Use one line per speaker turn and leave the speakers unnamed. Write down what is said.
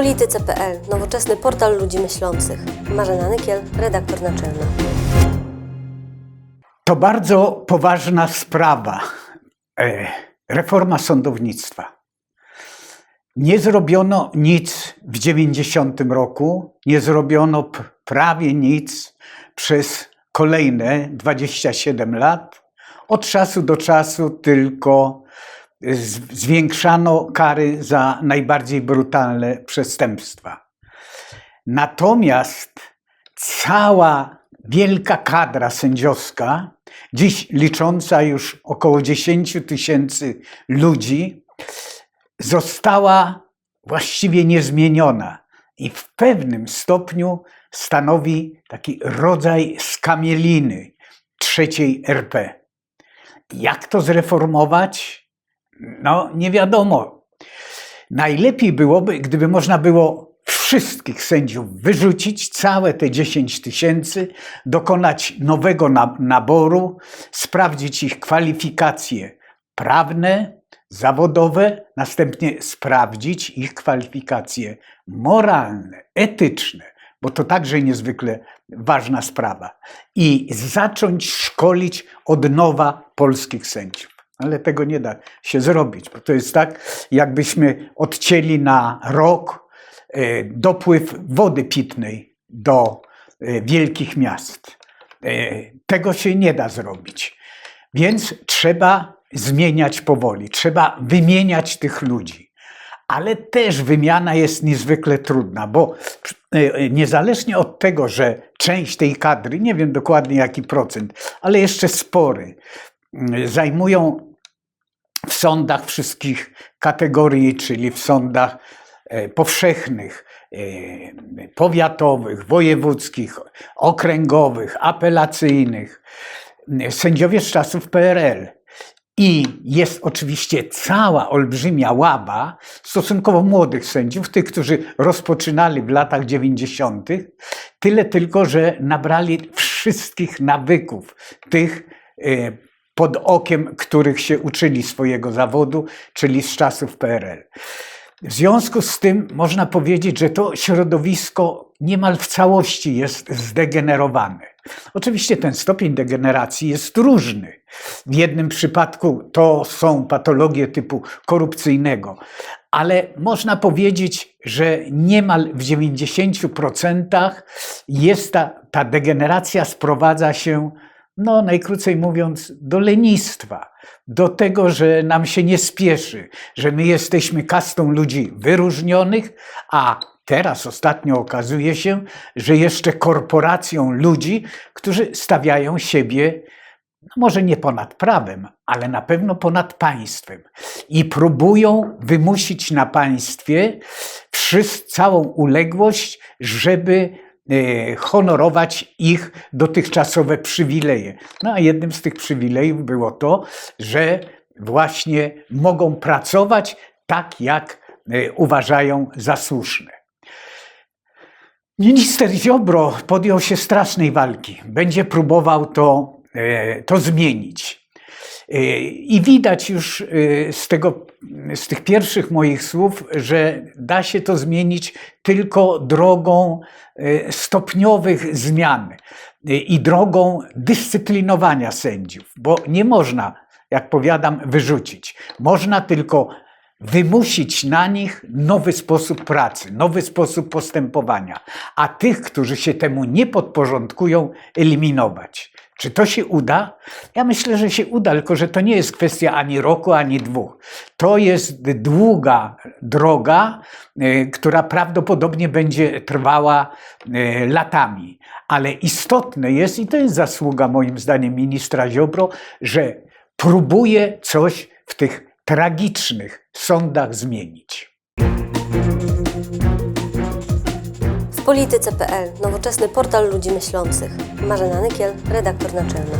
Polityce.pl, nowoczesny portal ludzi myślących. Marzena Nykiel, redaktor naczelna.
To bardzo poważna sprawa. E, Reforma sądownictwa. Nie zrobiono nic w 90 roku, nie zrobiono prawie nic przez kolejne 27 lat. Od czasu do czasu tylko zwiększano kary za najbardziej brutalne przestępstwa. Natomiast cała wielka kadra sędziowska, dziś licząca już około 10 tysięcy ludzi, została właściwie niezmieniona i w pewnym stopniu stanowi taki rodzaj skamieliny trzeciej RP. Jak to zreformować? No, nie wiadomo. Najlepiej byłoby, gdyby można było wszystkich sędziów wyrzucić, całe te 10 tysięcy, dokonać nowego na- naboru, sprawdzić ich kwalifikacje prawne, zawodowe, następnie sprawdzić ich kwalifikacje moralne, etyczne, bo to także niezwykle ważna sprawa, i zacząć szkolić od nowa polskich sędziów. Ale tego nie da się zrobić, bo to jest tak, jakbyśmy odcięli na rok e, dopływ wody pitnej do e, wielkich miast. E, Tego się nie da zrobić. Więc trzeba zmieniać powoli, trzeba wymieniać tych ludzi. Ale też wymiana jest niezwykle trudna, bo niezależnie od tego, że część tej kadry, nie wiem dokładnie jaki procent, ale jeszcze spory, zajmują w sądach wszystkich kategorii, czyli w sądach e, powszechnych, e, powiatowych, wojewódzkich, okręgowych, apelacyjnych, sędziowie z czasów PRL. I jest oczywiście cała olbrzymia łaba stosunkowo młodych sędziów, tych, którzy rozpoczynali w latach 90., tyle tylko, że nabrali wszystkich nawyków, tych e, pod okiem, których się uczyli swojego zawodu, czyli z czasów PRL. W związku z tym można powiedzieć, że to środowisko niemal w całości jest zdegenerowane. Oczywiście ten stopień degeneracji jest różny. W jednym przypadku to są patologie typu korupcyjnego, ale można powiedzieć, że niemal w 90% jest ta, ta degeneracja sprowadza się, no najkrócej mówiąc, do lenistwa, do tego, że nam się nie spieszy, że my jesteśmy kastą ludzi wyróżnionych, a teraz ostatnio okazuje się, że jeszcze korporacją ludzi, którzy stawiają siebie no może nie ponad prawem, ale na pewno ponad państwem. I próbują wymusić na państwie wszyscy, całą uległość, żeby honorować ich dotychczasowe przywileje. No a jednym z tych przywilejów było to, że właśnie mogą pracować tak, jak e, uważają za słuszne. Minister Ziobro podjął się strasznej walki. Będzie próbował to, e, to zmienić. I widać już e, z, tego, z tych pierwszych moich słów, że da się to zmienić tylko drogą e, stopniowych zmian e, i drogą dyscyplinowania sędziów, bo nie można, jak powiadam, wyrzucić. Można tylko wymusić na nich nowy sposób pracy, nowy sposób postępowania, a tych, którzy się temu nie podporządkują, eliminować. Czy to się uda? Ja myślę, że się uda, tylko że to nie jest kwestia ani roku, ani dwóch. To jest długa droga, e, która prawdopodobnie będzie trwała e, latami. Ale istotne jest, i to jest zasługa moim zdaniem ministra Ziobro, że próbuje coś w tych tragicznych sądach zmienić.
Polityce.pl, nowoczesny portal ludzi myślących. Marzena Nykiel, redaktor naczelna.